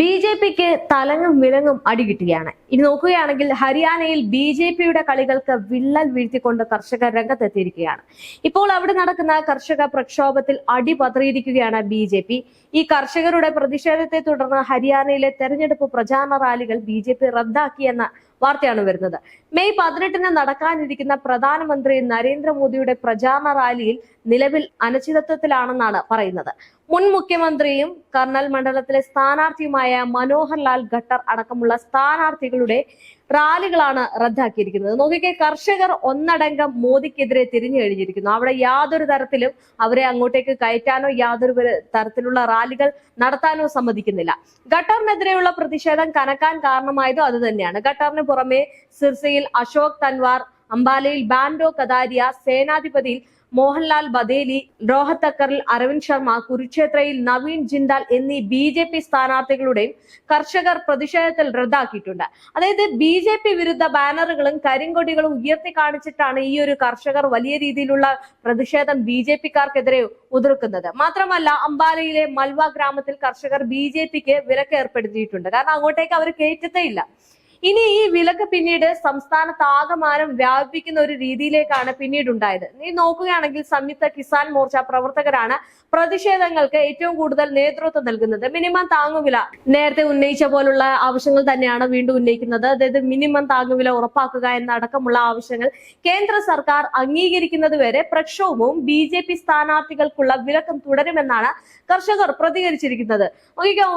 B J പിക്ക് തലങ്ങും വിലങ്ങും അടികിട്ടുകയാണ് ഇനി നോക്കുകയാണെങ്കിൽ ഹരിയാനയിൽ ബി ജെ പിയുടെ കളികൾക്ക് വിള്ളൽ വീഴ്ത്തിക്കൊണ്ട് കർഷകർ രംഗത്തെത്തിയിരിക്കുകയാണ്. ഇപ്പോൾ അവിടെ നടക്കുന്ന കർഷക പ്രക്ഷോഭത്തിൽ അടിപതറിയിരിക്കുകയാണ് ബി ജെ പി. ഈ കർഷകരുടെ പ്രതിഷേധത്തെ തുടർന്ന് ഹരിയാനയിലെ തെരഞ്ഞെടുപ്പ് പ്രചാരണ റാലികൾ ബി ജെ പി റദ്ദാക്കിയെന്ന വാർത്തയാണ് വരുന്നത്. മെയ് പതിനെട്ടിന് നടക്കാനിരിക്കുന്ന പ്രധാനമന്ത്രി നരേന്ദ്രമോദിയുടെ പ്രചാരണ റാലിയിൽ നിലവിൽ അനിശ്ചിതത്വത്തിലാണെന്നാണ് പറയുന്നത്. മുൻ മുഖ്യമന്ത്രിയും കർണൽ മണ്ഡലത്തിലെ സ്ഥാനാർത്ഥിയുമായ മനോഹർലാൽ ഖട്ടർ അടക്കമുള്ള സ്ഥാനാർത്ഥികളുടെ റാലികളാണ് റദ്ദാക്കിയിരിക്കുന്നത്. നോക്കിക്കെ കർഷകർ ഒന്നടങ്കം മോദിക്കെതിരെ തിരിഞ്ഞു കഴിഞ്ഞിരിക്കുന്നു. അവിടെ യാതൊരു തരത്തിലും അവരെ അങ്ങോട്ടേക്ക് കയറ്റാനോ യാതൊരു തരത്തിലുള്ള റാലികൾ നടത്താനോ സമ്മതിക്കുന്നില്ല. ഖട്ടറിനെതിരെയുള്ള പ്രതിഷേധം കനക്കാൻ കാരണമായതും അത് തന്നെയാണ്. ഖട്ടറിന് പുറമെ സിർസയിൽ അശോക് തൻവാർ അംബാലയിൽ ബാൻഡോ കദാരിയ സേനാധിപതിയിൽ മോഹൻലാൽ ബദേലി രോഹത്തക്കറിൽ അരവിന്ദ് ശർമ്മ കുരുക്ഷേത്രയിൽ നവീൻ ജിൻഡാൽ എന്നീ ബി ജെ പി സ്ഥാനാർത്ഥികളുടെയും കർഷകർ പ്രതിഷേധത്തിൽ റദ്ദാക്കിയിട്ടുണ്ട്. അതായത് ബി ജെ പി വിരുദ്ധ ബാനറുകളും കരിങ്കൊടികളും ഉയർത്തി കാണിച്ചിട്ടാണ് ഈ ഒരു കർഷകർ വലിയ രീതിയിലുള്ള പ്രതിഷേധം ബി ജെ പിക്കാർക്കെതിരെ ഉതിർക്കുന്നത്. മാത്രമല്ല അംബാലയിലെ മൽവ ഗ്രാമത്തിൽ കർഷകർ ബി ജെ പിക്ക് വിലക്ക് ഏർപ്പെടുത്തിയിട്ടുണ്ട് കാരണം അങ്ങോട്ടേക്ക് അവർ കയറ്റത്തേ ഇല്ല. ഇനി ഈ വിലക്ക് പിന്നീട് സംസ്ഥാനത്ത് ആകമാനം വ്യാപിപ്പിക്കുന്ന ഒരു രീതിയിലേക്കാണ് പിന്നീട് ഉണ്ടായത് നീ നോക്കുകയാണെങ്കിൽ സംയുക്ത കിസാൻ മോർച്ച പ്രവർത്തകരാണ് പ്രതിഷേധങ്ങൾക്ക് ഏറ്റവും കൂടുതൽ നേതൃത്വം നൽകുന്നത്. മിനിമം താങ്ങുവില നേരത്തെ ഉന്നയിച്ച പോലുള്ള ആവശ്യങ്ങൾ തന്നെയാണ് വീണ്ടും ഉന്നയിക്കുന്നത്. അതായത് മിനിമം താങ്ങുവില ഉറപ്പാക്കുക എന്നടക്കമുള്ള ആവശ്യങ്ങൾ കേന്ദ്ര സർക്കാർ അംഗീകരിക്കുന്നത് വരെ പ്രക്ഷോഭവും ബി ജെ പി സ്ഥാനാർത്ഥികൾക്കുള്ള വിലക്കും തുടരുമെന്നാണ് കർഷകർ പ്രതികരിച്ചിരിക്കുന്നത്.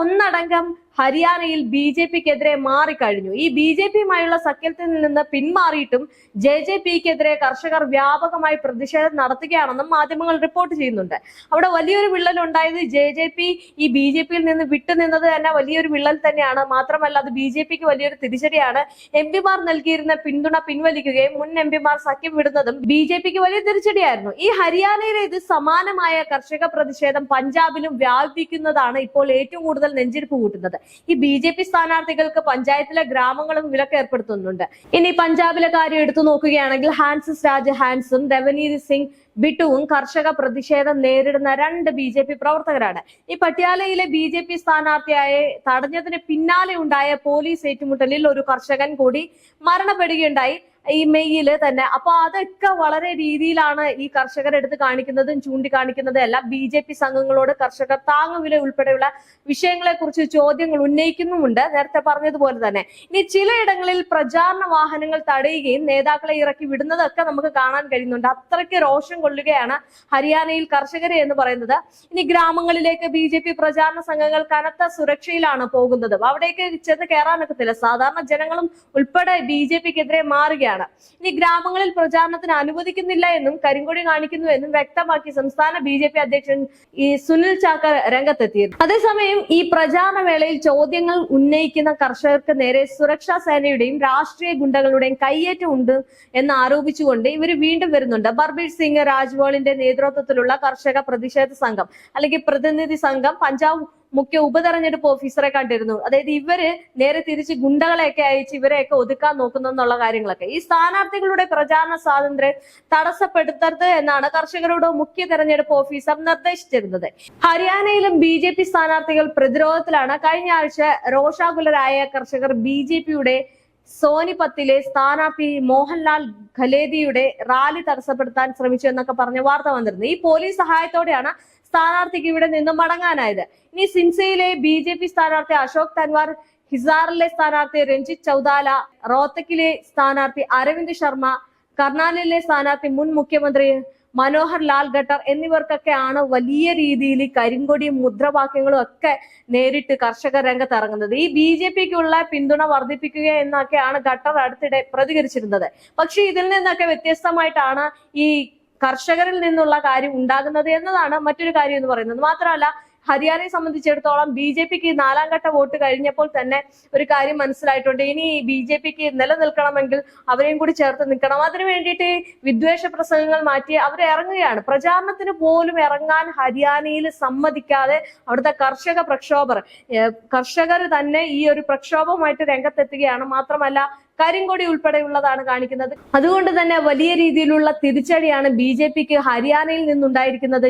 ഒന്നടങ്കം ഹരിയാനയിൽ ബി ജെ പിക്കെതിരെ മാറിക്കഴിഞ്ഞു. ഈ ബി ജെ പിയുമായുള്ള സഖ്യത്തിൽ നിന്ന് പിന്മാറിയിട്ടും ജെ ജെ പിക്കെതിരെ കർഷകർ വ്യാപകമായി പ്രതിഷേധം നടത്തുകയാണെന്നും മാധ്യമങ്ങൾ റിപ്പോർട്ട് ചെയ്യുന്നുണ്ട്. അവിടെ വലിയൊരു വിള്ളൽ ഉണ്ടായത് ജെ ജെ പി ഈ ബി ജെ പിയിൽ നിന്ന് വിട്ടുനിന്നത് തന്നെ വലിയൊരു വിള്ളൽ തന്നെയാണ്. മാത്രമല്ല അത് ബി ജെ പിക്ക് വലിയൊരു തിരിച്ചടിയാണ്. എം പിമാർ നൽകിയിരുന്ന പിന്തുണ പിൻവലിക്കുകയും മുൻ എം പിമാർ സഖ്യം വിടുന്നതും ബി ജെ പിക്ക് വലിയ തിരിച്ചടിയായിരുന്നു. ഈ ഹരിയാനയിലെ ഇത് സമാനമായ കർഷക പ്രതിഷേധം പഞ്ചാബിലും വ്യാപിപ്പിക്കുന്നതാണ് ഇപ്പോൾ ഏറ്റവും കൂടുതൽ നെഞ്ചിരിപ്പ് കൂട്ടുന്നത്. ഈ ബി ജെ പി സ്ഥാനാർത്ഥികൾക്ക് പഞ്ചായത്തിലെ ഗ്രാമങ്ങളും വിലക്ക് ഏർപ്പെടുത്തുന്നുണ്ട്. ഇനി പഞ്ചാബിലെ കാര്യം എടുത്തു നോക്കുകയാണെങ്കിൽ ഹാൻസസ് രാജ് ഹാൻസും രവനീത് സിംഗ് ബിട്ടുവും കർഷക പ്രതിഷേധം നേരിടുന്ന രണ്ട് ബി ജെ പി പ്രവർത്തകരാണ്. ഈ പട്യാലയിലെ ബി ജെ പി സ്ഥാനാർത്ഥിയായ തടഞ്ഞതിന് പിന്നാലെ ഉണ്ടായ പോലീസ് ഏറ്റുമുട്ടലിൽ ഒരു കർഷകൻ കൂടി മരണപ്പെടുകയുണ്ടായി. ഈ മെയ്യിൽ തന്നെ. അപ്പൊ അതൊക്കെ വളരെ രീതിയിലാണ് ഈ കർഷകരെടുത്ത് കാണിക്കുന്നതും ചൂണ്ടിക്കാണിക്കുന്നതും എല്ലാം. ബി ജെ പി സംഘങ്ങളോട് കർഷകർ താങ്ങുവില ഉൾപ്പെടെയുള്ള വിഷയങ്ങളെ കുറിച്ച് ചോദ്യങ്ങൾ ഉന്നയിക്കുന്നുമുണ്ട്. നേരത്തെ പറഞ്ഞതുപോലെ തന്നെ. ഇനി ചിലയിടങ്ങളിൽ പ്രചാരണ വാഹനങ്ങൾ തടയുകയും നേതാക്കളെ ഇറക്കി വിടുന്നതൊക്കെ നമുക്ക് കാണാൻ കഴിയുന്നുണ്ട്. അത്രയ്ക്ക് രോഷം കൊള്ളുകയാണ് ഹരിയാനയിൽ കർഷകരെ എന്ന് പറയുന്നത്. ഇനി ഗ്രാമങ്ങളിലേക്ക് ബി ജെ പി പ്രചാരണ സംഘങ്ങൾ കനത്ത സുരക്ഷയിലാണ് പോകുന്നത്. അവിടേക്ക് ചെന്ന് കയറാനൊക്കത്തില്ല. സാധാരണ ജനങ്ങളും ഉൾപ്പെടെ ബി ജെ പിക്കെതിരെ മാറുകയാണ്. ഇനി ഗ്രാമങ്ങളിൽ പ്രചാരണത്തിന് അനുവദിക്കുന്നില്ല എന്നും കരിങ്കൊടി കാണിക്കുന്നു എന്നും വ്യക്തമാക്കി സംസ്ഥാന ബി അധ്യക്ഷൻ ഈ സുനിൽ ചാക്കർ രംഗത്തെത്തിയിരുന്നു. അതേസമയം ഈ പ്രചാരണ വേളയിൽ ചോദ്യങ്ങൾ ഉന്നയിക്കുന്ന കർഷകർക്ക് നേരെ സുരക്ഷാ സേനയുടെയും രാഷ്ട്രീയ ഗുണ്ടകളുടെയും കയ്യേറ്റം ഉണ്ട് എന്ന് ആരോപിച്ചുകൊണ്ട് ഇവർ വീണ്ടും വരുന്നുണ്ട്. ബർബീർ സിംഗ് രാജ്വാളിന്റെ നേതൃത്വത്തിലുള്ള കർഷക പ്രതിഷേധ സംഘം അല്ലെങ്കിൽ പ്രതിനിധി സംഘം പഞ്ചാബ് മുഖ്യ ഉപതെരഞ്ഞെടുപ്പ് ഓഫീസറെ കണ്ടിരുന്നു. അതായത് ഇവർ നേരെ തിരിച്ച് ഗുണ്ടകളെയൊക്കെ അയച്ച് ഇവരെയൊക്കെ ഒതുക്കാൻ നോക്കുന്നു എന്നുള്ള കാര്യങ്ങളൊക്കെ. ഈ സ്ഥാനാർത്ഥികളുടെ പ്രചാരണ സ്വാതന്ത്ര്യം തടസ്സപ്പെടുത്തരുത് എന്നാണ് കർഷകരോട് മുഖ്യ തെരഞ്ഞെടുപ്പ് ഓഫീസർ നിർദ്ദേശിച്ചിരുന്നത്. ഹരിയാനയിലും ബി സ്ഥാനാർത്ഥികൾ പ്രതിരോധത്തിലാണ്. കഴിഞ്ഞ ആഴ്ച രോഷാകുലരായ കർഷകർ ബി ജെ പിയുടെ സോനിപത്തിലെ സ്ഥാനാർത്ഥി മോഹൻലാൽ ഖലേദിയുടെ റാലി തടസ്സപ്പെടുത്താൻ ശ്രമിച്ചു എന്നൊക്കെ പറഞ്ഞ വാർത്ത വന്നിരുന്നു. ഈ പോലീസ് സഹായത്തോടെയാണ് സ്ഥാനാർത്ഥിക്ക് ഇവിടെ നിന്ന് മടങ്ങാനായത്. ഇനി സിൻസയിലെ ബി ജെ പി സ്ഥാനാർത്ഥി അശോക് തൻവാർ ഹിസാറിലെ സ്ഥാനാർത്ഥി രഞ്ജിത് ചൌദാല റോത്തക്കിലെ സ്ഥാനാർത്ഥി അരവിന്ദ് ശർമ്മ കർണാലിലെ സ്ഥാനാർത്ഥി മുൻ മുഖ്യമന്ത്രി മനോഹർ ലാൽ ഖട്ടർ എന്നിവർക്കൊക്കെയാണ് വലിയ രീതിയിൽ കരിങ്കൊടിയും മുദ്രാവാക്യങ്ങളും ഒക്കെ നേരിട്ട് കർഷക രംഗത്ത് ഇറങ്ങുന്നത്. ഈ ബി ജെ പിക്കുള്ള പിന്തുണ വർദ്ധിപ്പിക്കുക എന്നൊക്കെയാണ് ഖട്ടർ അടുത്തിടെ പ്രതികരിച്ചിരുന്നത്. പക്ഷെ ഇതിൽ നിന്നൊക്കെ വ്യത്യസ്തമായിട്ടാണ് ഈ കർഷകരിൽ നിന്നുള്ള കാര്യം ഉണ്ടാകുന്നത് എന്നതാണ് മറ്റൊരു കാര്യം എന്ന് പറയുന്നത്. മാത്രമല്ല ഹരിയാനയെ സംബന്ധിച്ചിടത്തോളം ബി ജെ പിക്ക് നാലാം ഘട്ട വോട്ട് കഴിഞ്ഞപ്പോൾ തന്നെ ഒരു കാര്യം മനസ്സിലായിട്ടുണ്ട്. ഇനി ബി ജെ പിക്ക് നിലനിൽക്കണമെങ്കിൽ അവരെയും കൂടി ചേർത്ത് നിൽക്കണം. അതിനു വേണ്ടിയിട്ട് വിദ്വേഷ പ്രസംഗങ്ങൾ മാറ്റി അവർ ഇറങ്ങുകയാണ്. പ്രചാരണത്തിന് പോലും ഇറങ്ങാൻ ഹരിയാനയിൽ സമ്മതിക്കാതെ അവിടുത്തെ കർഷക പ്രക്ഷോഭർ കർഷകർ തന്നെ ഈ ഒരു പ്രക്ഷോഭവുമായിട്ട് രംഗത്തെത്തുകയാണ്. മാത്രമല്ല കരിങ്കൊടി ഉൾപ്പെടെയുള്ളതാണ് കാണിക്കുന്നത്. അതുകൊണ്ട് തന്നെ വലിയ രീതിയിലുള്ള തിരിച്ചടിയാണ് ബി ഹരിയാനയിൽ നിന്നുണ്ടായിരിക്കുന്നത്.